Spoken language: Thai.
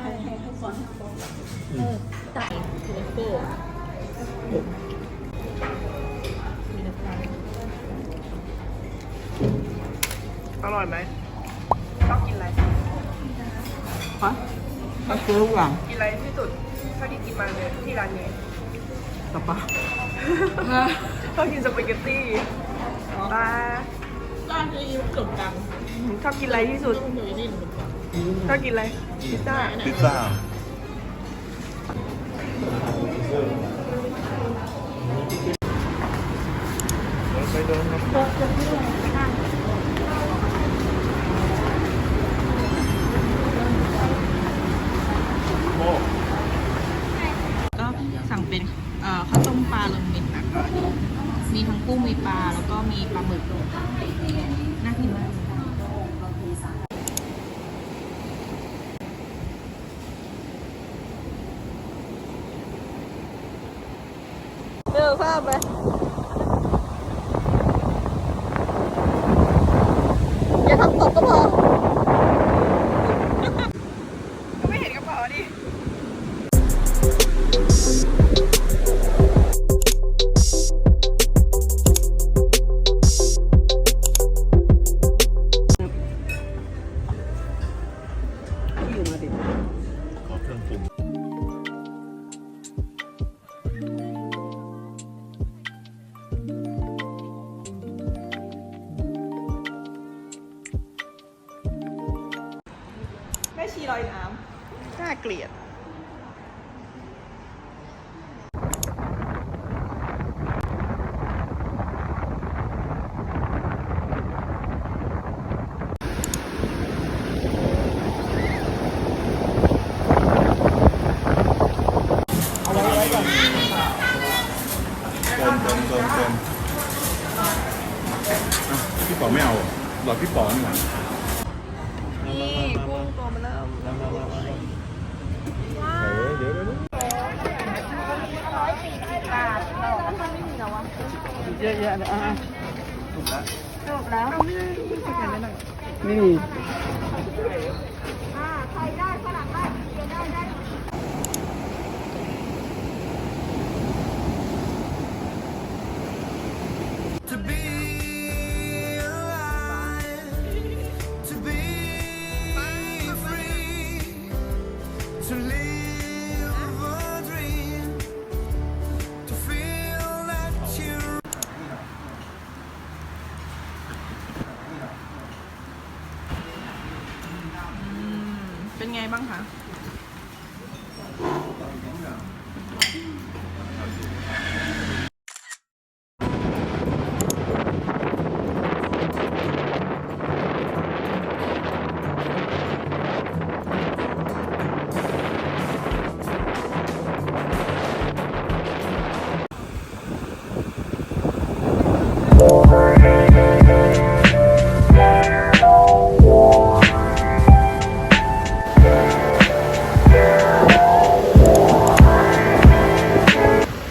ให้ให้ให้ฟอนให้ฟอนอืมตัดเลโก้อร่อยไหมชอบกินอะไรฮะก็คือทุกอย่างกินอะไรที่สุดเท่าที่กินมาเลยที่ร้านนี้กระเป๋าชอบกินสปาเกตตี้ปลาร้านที่ขนมปังชอบกินอะไรที่สุด ต้องอยู่นี่ขนมปังชอบกินอะไร พิซซ่า พิซซ่าไปเดินครับโอ้ก็สั่งเป็นเอ่อข้าวต้มปลาลงมินนะคะมีทั้งกุ้งมีปลา แล้วก็มีปลาหมึกน่ากินมาก เร็วข้ามไปอย่าทำตกก็พอ ม่ชีลอยน้ำน่าเกลียดเติมเติมเติมเติมอะพี่ป๋อไม่เอาหรอพี่ป๋อนี่หว่านี่กุ้ง ตัวมันเริ่มมามามามาเฮ้ยเดี๋ยวเดี๋ยวเดี๋ยวเยอะแยะเลยอะจบแล้วนี่ To เป็นไงบ้างคะ